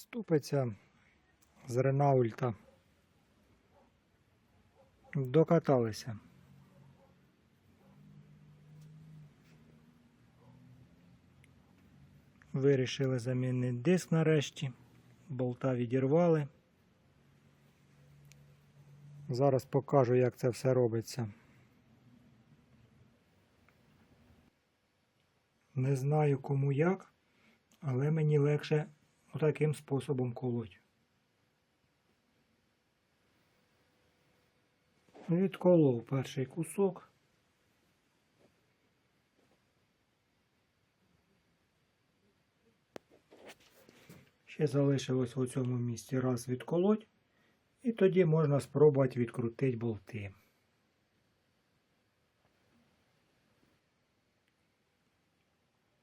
Ступиця з Ренаульта. Докаталися. Вирішили замінити диск нарешті. Болта відірвали. Зараз покажу, як це все робиться. Не знаю кому як, але мені легше отаким способом колоть. Відколов перший кусок. Ще залишилось у цьому місці раз відколоть, і тоді можна спробувати відкрутити болти.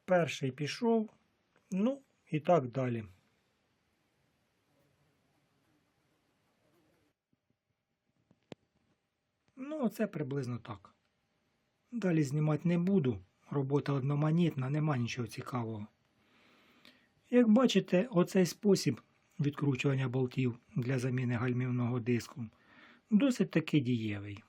Перший пішов, ну і так далі. Ну, це приблизно так. Далі знімати не буду. Робота одноманітна, нема нічого цікавого. Як бачите, оцей спосіб відкручування болтів для заміни гальмівного диску досить таки дієвий.